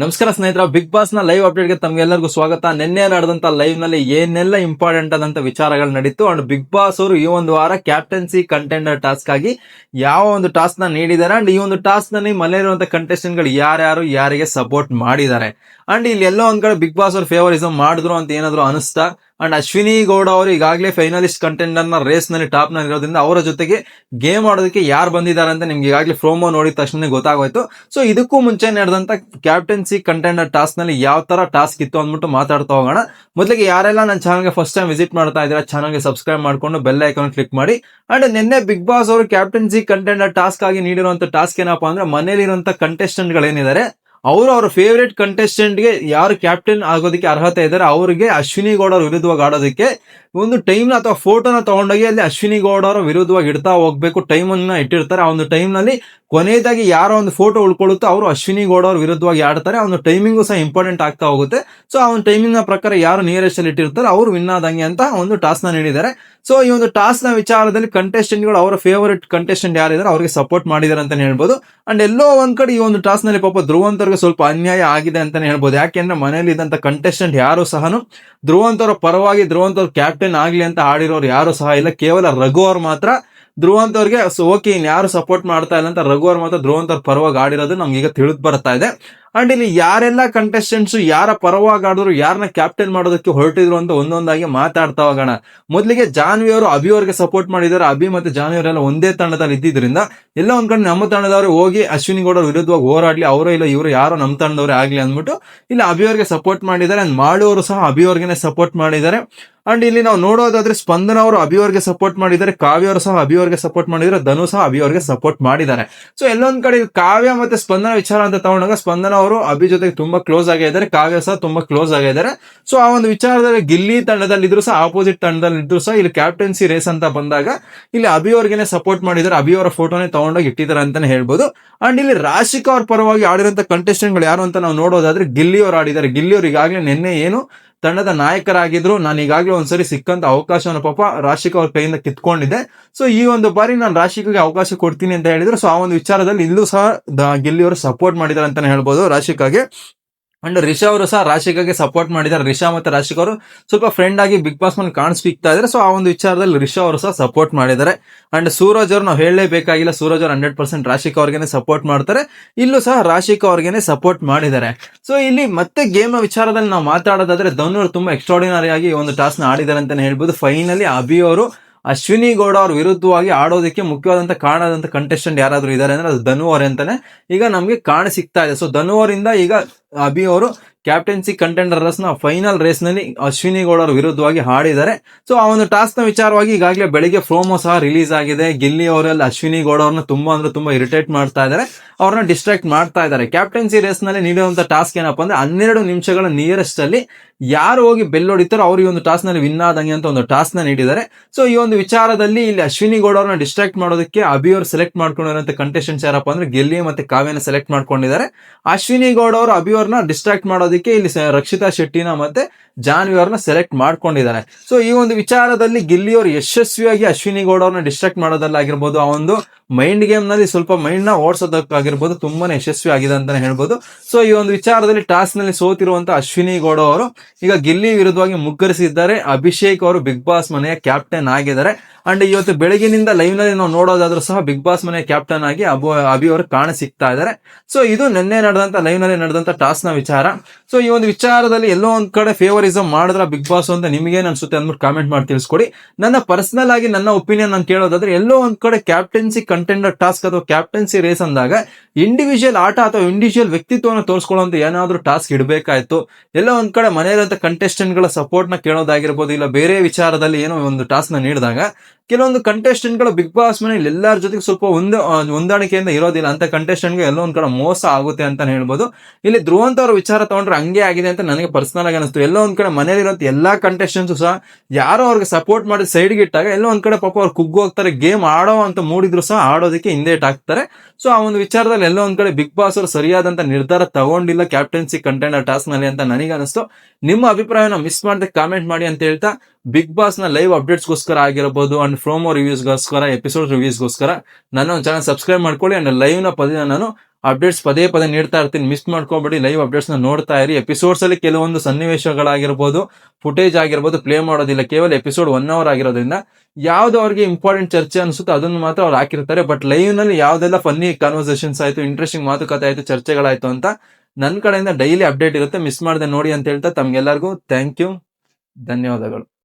ನಮಸ್ಕಾರ ಸ್ನೇಹಿತರ big ಬಾಸ್ನ live ಅಪ್ಡೇಟ್ಗೆ ತಮ್ಗೆಲ್ಲರಿಗೂ ಸ್ವಾಗತ. ನಿನ್ನೆ ನಡೆದಂತ ಲೈವ್ನಲ್ಲಿ ಏನೆಲ್ಲ ಇಂಪಾರ್ಟೆಂಟ್ ಆದಂತ ವಿಚಾರಗಳು ನಡೀತು ಅಂಡ್ ಬಿಗ್ ಬಾಸ್ ಅವರು ಈ ಒಂದು ವಾರ ಕ್ಯಾಪ್ಟನ್ಸಿ ಕಂಟೆಂಡರ್ ಟಾಸ್ಕ್ ಆಗಿ ಯಾವ ಒಂದು ಟಾಸ್ಕ್ನ ನೀಡಿದ್ದಾರೆ ಅಂಡ್ ಈ ಒಂದು ಟಾಸ್ಕ್ನಲ್ಲಿ ಮನೆಯಲ್ಲಿರುವಂತ ಕಂಟೆಸ್ಟೆಂಟ್ಗಳು ಯಾರ್ಯಾರು, ಯಾರಿಗೆ ಸಪೋರ್ಟ್ ಮಾಡಿದ್ದಾರೆ. ಅಂಡ್ ಇಲ್ಲಿ ಎಲ್ಲೋ ಒಂದ್ ಕಡೆ ಬಿಗ್ ಬಾಸ್ ಅವ್ರ ಫೇವರಿಸಮ್ ಮಾಡಿದ್ರು ಅಂತ ಏನಾದ್ರು ಅನಿಸ್ತಾ? ಅಂಡ್ ಅಶ್ವಿನಿ ಗೌಡ ಅವರು ಈಗಾಗಲೇ ಫೈನಲಿಸ್ಟ್ ಕಂಟೆಂಡರ್ನ ರೇಸ್ನಲ್ಲಿ ಟಾಪ್ನಲ್ಲಿ ಇರೋದ್ರಿಂದ ಅವರ ಜೊತೆಗೆ ಗೇಮ್ ಆಡೋದಕ್ಕೆ ಯಾರು ಬಂದಿದ್ದಾರೆ ಅಂತ ನಿಮ್ಗೆ ಈಗಾಗಲೇ ಪ್ರೋಮೋ ನೋಡಿದ ತಕ್ಷಣ ಗೊತ್ತಾಗೋಯ್ತು. ಸೊ ಇದಕ್ಕೂ ಮುಂಚೆ ನಡೆದಂತ ಕ್ಯಾಪ್ಟನ್ಸಿ ಕಂಟೆಂಡರ್ ಟಾಸ್ಕ್ನಲ್ಲಿ ಯಾವ ತರ ಟಾಸ್ಕ್ ಇತ್ತು ಅಂದ್ಬಿಟ್ಟು ಮಾತಾಡ್ತಾ ಹೋಗೋಣ. ಮೊದಲಿಗೆ ಯಾರೆಲ್ಲ ನನ್ನ ಚಾನಲ್ಗೆ ಫಸ್ಟ್ ಟೈಮ್ ವಿಸಿಟ್ ಮಾಡ್ತಾ ಇದ್ದೀರಾ ಚಾನಲ್ಗೆ ಸಬ್ಸ್ಕ್ರೈಬ್ ಮಾಡ್ಕೊಂಡು ಬೆಲ್ ಐಕಾನ್ ಕ್ಲಿಕ್ ಮಾಡಿ. ಅಂಡ್ ನಿನ್ನೆ ಬಿಗ್ ಬಾಸ್ ಅವರು ಕ್ಯಾಪ್ಟನ್ಸಿ ಕಂಟೆಂಡರ್ ಟಾಸ್ಕ್ ಆಗಿ ನೀಡಿರುವಂತ ಟಾಸ್ಕ್ ಏನಪ್ಪಾ ಅಂದ್ರೆ ಮನೇಲಿರುವಂತ ಕಂಟೆಸ್ಟೆಂಟ್ ಗಳೇನಿದ್ದಾರೆ. ಅವರು ಅವ್ರ ಫೇವ್ರೇಟ್ ಕಂಟೆಸ್ಟೆಂಟ್ಗೆ ಯಾರು ಕ್ಯಾಪ್ಟನ್ ಆಗೋದಕ್ಕೆ ಅರ್ಹತೆ ಇದ್ದಾರೆ, ಅವರಿಗೆ ಅಶ್ವಿನಿ ಗೌಡ ವಿರುದ್ಧವಾಗಿ ಆಡೋದಕ್ಕೆ ಒಂದು ಟೈಮ್ ಅಥವಾ ಫೋಟೋನ ತಗೊಂಡೋಗಿ ಅಲ್ಲಿ ಅಶ್ವಿನಿ ಗೌಡ ಅವರ ವಿರುದ್ಧವಾಗಿ ಇಡ್ತಾ ಹೋಗ್ಬೇಕು ಟೈಮ್ ಅನ್ನ ಇಟ್ಟಿರ್ತಾರೆ. ಆ ಒಂದು ಟೈಮ್ನಲ್ಲಿ ಕೊನೆಯದಾಗಿ ಯಾರೋ ಒಂದು ಫೋಟೋ ಉಳ್ಕೊಳ್ಳುತ್ತೋ ಅವರು ಅಶ್ವಿನಿ ಗೌಡ ಅವ್ರ ವಿರುದ್ಧವಾಗಿ ಆಡ್ತಾರೆ. ಆ ಒಂದು ಟೈಮಿಂಗ್ ಸಹ ಇಂಪಾರ್ಟೆಂಟ್ ಆಗ್ತಾ ಹೋಗುತ್ತೆ. ಸೊ ಆ ಒಂದು ಟೈಮಿಂಗ್ನ ಪ್ರಕಾರ ಯಾರು ನಿಯರೆಸ್ಟ್ ಅಲ್ಲಿ ಇಟ್ಟಿರ್ತಾರೆ ಅವರು ವಿನ್ ಆದಂಗೆ ಅಂತ ಒಂದು ಟಾಸ್ನ ನೀಡಿದ್ದಾರೆ. ಸೊ ಈ ಒಂದು ಟಾಸ್ನ ವಿಚಾರದಲ್ಲಿ ಕಂಟೆಸ್ಟೆಂಟ್ಗಳು ಅವರ ಫೇವರೇಟ್ ಕಂಟೆಸ್ಟೆಂಟ್ ಯಾರಿದ್ದಾರೆ ಅವರಿಗೆ ಸಪೋರ್ಟ್ ಮಾಡಿದ್ದಾರೆ ಅಂತಾನೆ ಹೇಳ್ಬೋದು. ಅಂಡ್ ಎಲ್ಲೋ ಒಂದ್ ಕಡೆ ಈ ಒಂದು ಟಾಸ್ನಲ್ಲಿ ಪಾಪ ಧ್ರುವಂತರ್ಗೆ ಸ್ವಲ್ಪ ಅನ್ಯಾಯ ಆಗಿದೆ ಅಂತಾನೆ ಹೇಳ್ಬೋದು. ಯಾಕೆಂದ್ರೆ ಮನೆಯಲ್ಲಿ ಇದ್ದಂತ ಕಂಟೆಸ್ಟೆಂಟ್ ಯಾರು ಸಹನು ಧ್ರುವಂತರ ಪರವಾಗಿ ಧ್ರುವಂತರ್ ಕ್ಯಾಪ್ಟನ್ ಆಗ್ಲಿ ಅಂತ ಆಡಿರೋರು ಯಾರು ಸಹ ಇಲ್ಲ. ಕೇವಲ ರಘು ಅವ್ರು ಮಾತ್ರ. ಸೋ ಓಕೆ ಇನ್ ಯಾರು ಸಪೋರ್ಟ್ ಮಾಡ್ತಾ ಇಲ್ಲ ಅಂತ ರಘು ಅವ್ರ ಮಾತ್ರ ಧ್ರುವಂತವ್ರ ಪರವಾಗಿ ಆಡಿರೋದು ನಮ್ಗೆ ಈಗ ತಿಳಿದು ಬರ್ತಾ ಇದೆ. ಅಂಡ್ ಇಲ್ಲಿ ಯಾರೆಲ್ಲ ಕಂಟೆಸ್ಟೆಂಟ್ಸ್ ಯಾರ ಪರವಾಗಿ ಆಡಿದ್ರು ಯಾರನ್ನ ಕ್ಯಾಪ್ಟನ್ ಮಾಡೋದಕ್ಕೆ ಹೊರಟಿದ್ರು ಅಂತ ಒಂದೊಂದಾಗಿ ಮಾತಾಡ್ತಾ ಹೋಗೋಣ. ಮೊದಲಿಗೆ ಜಾನ್ವಿ ಅವರು ಅಭಿ ಅವ್ರಿಗೆ ಸಪೋರ್ಟ್ ಮಾಡಿದ್ದಾರೆ. ಅಭಿ ಮತ್ತೆ ಜಾನ್ವಿ ಅವರೆಲ್ಲ ಒಂದೇ ತಂಡದಲ್ಲಿ ಇದ್ದಿದ್ರಿಂದ ಎಲ್ಲ ಒಂದ್ ಕಡೆ ನಮ್ಮ ತಂಡದವರು ಹೋಗಿ ಅಶ್ವಿನಿ ಗೌಡ ವಿರುದ್ಧವಾಗಿ ಹೋರಾಡ್ಲಿ, ಅವರೋ ಇಲ್ಲ ಇವರು ಯಾರೋ ನಮ್ಮ ತಂಡದವರೇ ಆಗ್ಲಿ ಅಂದ್ಬಿಟ್ಟು ಇಲ್ಲಿ ಅಭಿ ಅವ್ರಿಗೆ ಸಪೋರ್ಟ್ ಮಾಡಿದ್ದಾರೆ. ಅಂಡ್ ಮಾಡುವವರು ಸಹ ಅಭಿ ಅವ್ರಿಗೆ ಸಪೋರ್ಟ್ ಮಾಡಿದ್ದಾರೆ. ಅಂಡ್ ಇಲ್ಲಿ ನಾವು ನೋಡೋದಾದ್ರೆ ಸ್ಪಂದನ ಅವರು ಅಭಿ ಅವ್ರಿಗೆ ಸಪೋರ್ಟ್ ಮಾಡಿದ್ದಾರೆ. ಕಾವ್ಯ ಅವರು ಸಹ ಅಭಿ ಅವ್ರಿಗೆ ಸಪೋರ್ಟ್ ಮಾಡಿದ್ದಾರೆ. ಧನು ಸಹ ಅಭಿ ಅವ್ರಿಗೆ ಸಪೋರ್ಟ್ ಮಾಡಿದ್ದಾರೆ. ಸೊ ಎಲ್ಲೊಂದ್ ಕಡೆ ಕಾವ್ಯ ಮತ್ತೆ ಸ್ಪಂದನ ವಿಚಾರ ಅಂತ ತಗೊಂಡಾಗ ಸ್ಪಂದನ ಅವರು ಅಭಿ ಜೊತೆಗೆ ತುಂಬಾ ಕ್ಲೋಸ್ ಆಗಿದ್ದಾರೆ ಕಾವ್ಯ ಸಹ ತುಂಬಾ ಕ್ಲೋಸ್ ಆಗಿದ್ದಾರೆ ಸೊ ಆ ಒಂದು ವಿಚಾರದಲ್ಲಿ ಗಿಲ್ಲಿ ತಂಡದಲ್ಲಿ ಇದ್ರು ಸಹ ಆಪೋಸಿಟ್ ತಂಡದಲ್ಲಿ ಇದ್ರು ಸಹ ಇಲ್ಲಿ ಕ್ಯಾಪ್ಟನ್ಸಿ ರೇಸ್ ಅಂತ ಬಂದಾಗ ಇಲ್ಲಿ ಅಭಿ ಅವ್ರಿಗೆ ಸಪೋರ್ಟ್ ಮಾಡಿದ್ದಾರೆ. ಅಭಿ ಅವರ ಫೋಟೋನೇ ತಗೊಂಡೋಗಿ ಇಟ್ಟಿದ್ದಾರೆ ಅಂತಾನೆ ಹೇಳ್ಬೋದು. ಅಂಡ್ ಇಲ್ಲಿ ರಾಶಿಕಾ ಅವ್ರ ಪರವಾಗಿ ಆಡಿರೋ ಕಂಟೆಸ್ಟೆಂಟ್ಗಳು ಯಾರು ಅಂತ ನಾವು ನೋಡೋದಾದ್ರೆ ಗಿಲ್ಲಿ ಅವರು ಆಡಿದ್ದಾರೆ. ಗಿಲ್ಲಿ ಅವ್ರು ಈಗಾಗಲೇ ನಿನ್ನೆ ಏನು ತಂಡದ ನಾಯಕರಾಗಿದ್ರು. ನಾನು ಈಗಾಗಲೇ ಒಂದ್ಸರಿ ಸಿಕ್ಕಂತ ಅವಕಾಶವನ್ನು ಪಾಪ ರಾಶಿಕ್ ಅವ್ರ ಕೈಯಿಂದ ಕಿತ್ಕೊಂಡಿದ್ದೆ. ಸೊ ಈ ಒಂದು ಬಾರಿ ನಾನು ರಾಶಿಕ್ಗೆ ಅವಕಾಶ ಕೊಡ್ತೀನಿ ಅಂತ ಹೇಳಿದ್ರು. ಸೊ ಆ ಒಂದು ವಿಚಾರದಲ್ಲಿ ಇಲ್ಲೂ ಸಹ ದ- ಗಿಲ್ಲಿ ಅವರು ಸಪೋರ್ಟ್ ಮಾಡಿದ್ದಾರೆ ಅಂತಾನೆ ಹೇಳ್ಬೋದು ರಾಶಿಕಾಗೆ. ಅಂಡ್ ರಿಷಾ ಅವರು ಸಹ ರಾಶಿಕಾಗೆ ಸಪೋರ್ಟ್ ಮಾಡಿದ್ದಾರೆ. ರಿಷಾ ಮತ್ತೆ ರಾಶಿಕಾ ಅವರು ಸ್ವಲ್ಪ ಫ್ರೆಂಡ್ ಆಗಿ ಬಿಗ್ ಬಾಸ್ ಮನ್ ಕಾಣಿಸ್ಬಿಕ್ತಾ ಇದ್ದಾರೆ. ಸೊ ಆ ಒಂದು ವಿಚಾರದಲ್ಲಿ ರಿಷಾ ಅವರು ಸಹ ಸಪೋರ್ಟ್ ಮಾಡಿದ್ದಾರೆ. ಅಂಡ್ ಸೂರಜ್ ಅವರು ನಾವು ಹೇಳಲೇಬೇಕಾಗಿಲ್ಲ. ಸೂರಜ್ ಅವರು ಹಂಡ್ರೆಡ್ ಪರ್ಸೆಂಟ್ ರಾಶಿಕಾ ಅವ್ರಿಗೇನೆ ಸಪೋರ್ಟ್ ಮಾಡ್ತಾರೆ. ಇಲ್ಲೂ ಸಹ ರಾಶಿಕಾ ಅವ್ರಿಗೆ ಸಪೋರ್ಟ್ ಮಾಡಿದ್ದಾರೆ. ಸೊ ಇಲ್ಲಿ ಮತ್ತೆ ಗೇಮ್ ವಿಚಾರದಲ್ಲಿ ನಾವು ಮಾತಾಡೋದಾದ್ರೆ ಧನು ಅವರು ತುಂಬಾ ಎಕ್ಸ್ಟ್ರಾಡಿನರಿ ಆಗಿ ಒಂದು ಟಾಸ್ನ ಆಡಿದ್ದಾರೆ ಅಂತಾನೆ ಹೇಳ್ಬೋದು. ಫೈನಲಿ ಅಭಿ ಅವರು ಅಶ್ವಿನಿ ಗೌಡ ಅವ್ರ ವಿರುದ್ಧವಾಗಿ ಆಡೋದಕ್ಕೆ ಮುಖ್ಯವಾದಂತ ಕಾರಣದಂಥ ಕಂಟೆಸ್ಟೆಂಟ್ ಯಾರಾದ್ರೂ ಇದ್ದಾರೆ ಅಂದ್ರೆ ಅದು ಧನು ಅವರೇ ಅಂತಾನೆ. ಈಗ ನಮ್ಗೆ ಕಾಣ ಸಿಗ್ತಾ ಇದೆ. ಸೊ ಧನು ಅವರಿಂದ ಈಗ ಅಭಿ ಅವರು ಕ್ಯಾಪ್ಟನ್ಸಿ ಕಂಟೆಂಡರ್ಸ್ ರೇಸ್ನ ಫೈನಲ್ ರೇಸ್ನಲ್ಲಿ ಅಶ್ವಿನಿ ಗೌಡ ಅವ್ರ ವಿರುದ್ಧವಾಗಿ ಹಾಡಿದ್ದಾರೆ. ಸೊ ಆ ಒಂದು ಟಾಸ್ಕ್ನ ವಿಚಾರವಾಗಿ ಈಗಾಗಲೇ ಬೆಳಿಗ್ಗೆ ಪ್ರೋಮೋ ಸಹ ರಿಲೀಸ್ ಆಗಿದೆ. ಗಿಲ್ಲಿ ಅವರಲ್ಲಿ ಅಶ್ವಿನಿ ಗೌಡ ಅವ್ರನ್ನ ತುಂಬಾ ಅಂದ್ರೆ ತುಂಬಾ ಇರಿಟೇಟ್ ಮಾಡ್ತಾ ಇದ್ದಾರೆ. ಅವ್ರನ್ನ ಡಿಸ್ಟ್ರಾಕ್ಟ್ ಮಾಡ್ತಾ ಇದ್ದಾರೆ. ಕ್ಯಾಪ್ಟನ್ಸಿ ರೇಸ್ನಲ್ಲಿ ನೀಡುವಂತ ಟಾಸ್ಕ್ ಏನಪ್ಪ ಅಂದ್ರೆ ಹನ್ನೆರಡು ನಿಮಿಷಗಳ ನಿಯರೆಸ್ಟ್ ಅಲ್ಲಿ ಯಾರು ಹೋಗಿ ಬೆಲ್ ಹೊಡಿತಾರೋ ಅವ್ರಿಗೆ ಒಂದು ಟಾಸ್ಕ್ನಲ್ಲಿ ವಿನ್ ಆದಂಗೆ ಅಂತ ಒಂದು ಟಾಸ್ಕ್ನ ನೀಡಿದ್ದಾರೆ. ಸೊ ಈ ಒಂದು ವಿಚಾರದಲ್ಲಿ ಇಲ್ಲಿ ಅಶ್ವಿನಿ ಗೌಡ ಅವ್ರನ್ನ ಡಿಸ್ಟ್ರಾಕ್ಟ್ ಮಾಡೋದಕ್ಕೆ ಅಭಿ ಅವರು ಸೆಲೆಕ್ಟ್ ಮಾಡ್ಕೊಂಡಿರೋ ಕಂಟೆಸ್ಟೆಂಟ್ಸ್ ಯಾರಪ್ಪ ಅಂದ್ರೆ ಗೆಲ್ಲಿ ಮತ್ತೆ ಕಾವ್ಯನ ಸೆಲೆಕ್ಟ್ ಮಾಡ್ಕೊಂಡಿದ್ದಾರೆ. ಅಶ್ವಿನಿ ಗೌಡ ಅವರು ಅಭಿ ಅವ್ರನ್ನ ಡಿಸ್ಟ್ರಾಕ್ಟ್ ಮಾಡೋದಕ್ಕೆ ಇಲ್ಲಿ ರಕ್ಷಿತಾ ಶೆಟ್ಟಿನ ಮತ್ತೆ ಜಾನ್ವಿ ಅವ್ರನ್ನ ಸೆಲೆಕ್ಟ್ ಮಾಡ್ಕೊಂಡಿದ್ದಾರೆ ಸೊ ಈ ಒಂದು ವಿಚಾರದಲ್ಲಿ ಗಿಲ್ಲಿ ಅವರು ಯಶಸ್ವಿಯಾಗಿ ಅಶ್ವಿನಿ ಗೌಡ ಅವ್ರನ್ನ ಡಿಸ್ಟ್ರಾಕ್ಟ್ ಮಾಡೋದಲ್ಲಾಗಿರ್ಬೋದು ಆ ಒಂದು ಮೈಂಡ್ ಗೇಮ್ನಲ್ಲಿ ಸ್ವಲ್ಪ ಮೈಂಡ್ನ ಓಡಿಸೋದಕ್ಕಾಗಿರ್ಬೋದು ತುಂಬಾನೇ ಯಶಸ್ವಿ ಆಗಿದೆ ಅಂತಾನೆ ಹೇಳ್ಬೋದು. ಸೊ ಈ ಒಂದು ವಿಚಾರದಲ್ಲಿ ಟಾಸ್ನಲ್ಲಿ ಸೋತಿರುವಂತ ಅಶ್ವಿನಿ ಗೌಡ ಅವರು ಈಗ ಗಿಲ್ಲಿ ವಿರುದ್ಧವಾಗಿ ಮುಗ್ಗರಿಸಿದ್ದಾರೆ. ಅಭಿಷೇಕ್ ಅವರು ಬಿಗ್ ಬಾಸ್ ಮನೆಯ ಕ್ಯಾಪ್ಟನ್ ಆಗಿದ್ದಾರೆ. ಅಂಡ್ ಇವತ್ತು ಬೆಳಗಿನಿಂದ ಲೈವ್ನಲ್ಲಿ ನಾವು ನೋಡೋದಾದ್ರೂ ಸಹ ಬಿಗ್ ಬಾಸ್ ಮನೆಯ ಕ್ಯಾಪ್ಟನ್ ಆಗಿ ಅಬು, ಅಭಿ ಅವರು ಕಾಣ ಸಿಗ್ತಾ ಇದ್ದಾರೆ. ಸೊ ಇದು ನಿನ್ನೆ ನಡೆದಂತ ಲೈವ್ನಲ್ಲಿ ನಡೆದಂತ ಟಾಸ್ನ ವಿಚಾರ. ಸೊ ಈ ಒಂದು ವಿಚಾರದಲ್ಲಿ ಎಲ್ಲೋ ಒಂದ್ ಕಡೆ ಫೇವರಿಸಮ್ ಮಾಡಿದ್ರ ಬಿಗ್ ಬಾಸ್ ಅಂತ ನಿಮಗೆ ಅನ್ಸುತ್ತೆ ಅಂದ್ಬಿಟ್ಟು ಕಾಮೆಂಟ್ ಮಾಡಿ ತಿಳಿಸ್ಕೊಡಿ. ನನ್ನ ಪರ್ಸನಲ್ ಆಗಿ ನನ್ನ ಒಪಿನಿಯನ್ ನಾನು ಕೇಳೋದಾದ್ರೆ ಎಲ್ಲೋ ಒಂದ್ ಕಡೆ ಕ್ಯಾಪ್ಟನ್ಸಿ ಕಂಟೆಂಡರ್ ಟಾಸ್ಕ್ ಅಥವಾ ಕ್ಯಾಪ್ಟನ್ಸಿ ರೇಸ್ ಅಂದಾಗ ಇಂಡಿವಿಜುವಲ್ ಆಟ ಅಥವಾ ಇಂಡಿವಿಜುವಲ್ ವ್ಯಕ್ತಿತ್ವವನ್ನು ತೋರಿಸ್ಕೊಳ್ಳುವಂತ ಏನಾದ್ರೂ ಟಾಸ್ಕ್ ಇಡಬೇಕಾಯ್ತು? ಎಲ್ಲ ಒಂದ್ ಕಡೆ ಗಳ ಸಪೋರ್ಟ್ನ ಕೇಳೋದಾಗಿರ್ಬೋದು, ಇಲ್ಲ ಬೇರೆ ವಿಚಾರದಲ್ಲಿ ಏನೋ ಒಂದು ಟಾಸ್ಕ್ನ ನೀಡಿದಾಗ ಕೆಲವೊಂದು ಕಂಟೆಸ್ಟೆಂಟ್ಗಳು ಬಿಗ್ ಬಾಸ್ ಮನೇಲಿ ಎಲ್ಲರ ಜೊತೆಗೆ ಸ್ವಲ್ಪ ಒಂದು ಹೊಂದಾಣಿಕೆಯಿಂದ ಇರೋದಿಲ್ಲ. ಅಂತ ಕಂಟೆಸ್ಟೆಂಟ್ಗೆ ಎಲ್ಲೋ ಒಂದ್ ಕಡೆ ಮೋಸ ಆಗುತ್ತೆ ಅಂತ ಹೇಳ್ಬೋದು. ಇಲ್ಲಿ ಧ್ರುವಂತ ಅವ್ರ ವಿಚಾರ ತಗೊಂಡ್ರೆ ಹಂಗೆ ಆಗಿದೆ ಅಂತ ನನಗೆ ಪರ್ಸನಲ್ ಆಗಿ ಅನಿಸ್ತು. ಎಲ್ಲೋ ಒಂದ್ ಕಡೆ ಮನೇಲಿರುವಂತ ಎಲ್ಲಾ ಕಂಟೆಸ್ಟೆಂಟ್ಸ್ ಸಹ ಯಾರೋ ಅವ್ರಿಗೆ ಸಪೋರ್ಟ್ ಮಾಡಿ ಸೈಡ್ಗೆ ಇಟ್ಟಾಗ ಎಲ್ಲೋ ಒಂದ್ ಕಡೆ ಪಾಪ ಅವ್ರು ಕುಗ್ಗು ಹೋಗ್ತಾರೆ ಗೇಮ್ ಆಡೋ ಅಂತ ಮೂಡಿದ್ರು ಸಹ ಆಡೋದಕ್ಕೆ ಹಿಂದೇಟ್ ಹಾಕ್ತಾರೆ. ಸೊ ಆ ಒಂದು ವಿಚಾರದಲ್ಲಿ ಎಲ್ಲೋ ಒಂದ್ ಕಡೆ ಬಿಗ್ ಬಾಸ್ ಅವರು ಸರಿಯಾದಂತ ನಿರ್ಧಾರ ತಗೊಂಡಿಲ್ಲ ಕ್ಯಾಪ್ಟನ್ಸಿ ಕಂಟೆಂಡರ್ ಟಾಸ್ಕ್ನಲ್ಲಿ ಅಂತ ನನಗೆ ಅನಿಸ್ತು. ನಿಮ್ಮ ಅಭಿಪ್ರಾಯನ ಮಿಸ್ ಮಾಡದೆ ಕಾಮೆಂಟ್ ಮಾಡಿ ಅಂತ ಹೇಳ್ತಾ ಬಿಗ್ ಬಾಸ್ನ ಲೈವ್ ಅಪ್ಡೇಟ್ಸ್ಗೋಸ್ಕರ ಆಗಿರಬಹುದು ಅಂಡ್ ಫ್ರೋಮೋ ರಿವ್ಯೂಸ್ಗೋಸ್ಕರ ಎಪಿಸೋಡ್ ರಿವ್ಯೂಸ್ಗೋಸ್ಕರ ನನ್ನ ಒಂದು ಚಾನಲ್ ಸಬ್ಸ್ಕ್ರೈಬ್ ಮಾಡ್ಕೊಳ್ಳಿ ಅಂಡ್ ಲೈವ್ನ ಪದ ನಾನು ಅಪ್ಡೇಟ್ಸ್ ಪದೇ ಪದೇ ನೀಡ್ತಾ ಇರ್ತೀನಿ. ಮಿಸ್ ಮಾಡ್ಕೋಬೇಡಿ ಲೈವ್ ಅಪ್ಡೇಟ್ಸ್ನ ನೋಡ್ತಾ ಇರಿ. ಎಪಿಸೋಡ್ಸ್ ಅಲ್ಲಿ ಕೆಲವೊಂದು ಸನ್ನಿವೇಶಗಳಾಗಿರ್ಬೋದು ಫುಟೇಜ್ ಆಗಿರ್ಬೋದು ಪ್ಲೇ ಮಾಡೋದಿಲ್ಲ. ಕೇವಲ ಎಪಿಸೋಡ್ ಒನ್ ಅವರ್ ಆಗಿರೋದ್ರಿಂದ ಯಾವ್ದು ಅವ್ರಿಗೆ ಇಂಪಾರ್ಟೆಂಟ್ ಚರ್ಚೆ ಅನ್ಸುತ್ತೋ ಅದನ್ನು ಮಾತ್ರ ಅವ್ರು ಹಾಕಿರ್ತಾರೆ. ಬಟ್ ಲೈವ್ನಲ್ಲಿ ಯಾವ್ದೆಲ್ಲ ಫನ್ನಿ ಕಾನ್ವರ್ಸೇಷನ್ಸ್ ಆಯ್ತು ಇಂಟ್ರೆಸ್ಟಿಂಗ್ ಮಾತುಕತೆ ಆಯ್ತು, ಚರ್ಚೆಗಳಾಯ್ತು ಅಂತ ನನ್ನ ಕಡೆಯಿಂದ ಡೈಲಿ ಅಪ್ಡೇಟ್ ಇರುತ್ತೆ. ಮಿಸ್ ಮಾಡದೆ ನೋಡಿ ಅಂತ ಹೇಳ್ತಾ ತಮ್ಗೆಲ್ಲರಿಗೂ ಥ್ಯಾಂಕ್ ಯು ಧನ್ಯವಾದಗಳು.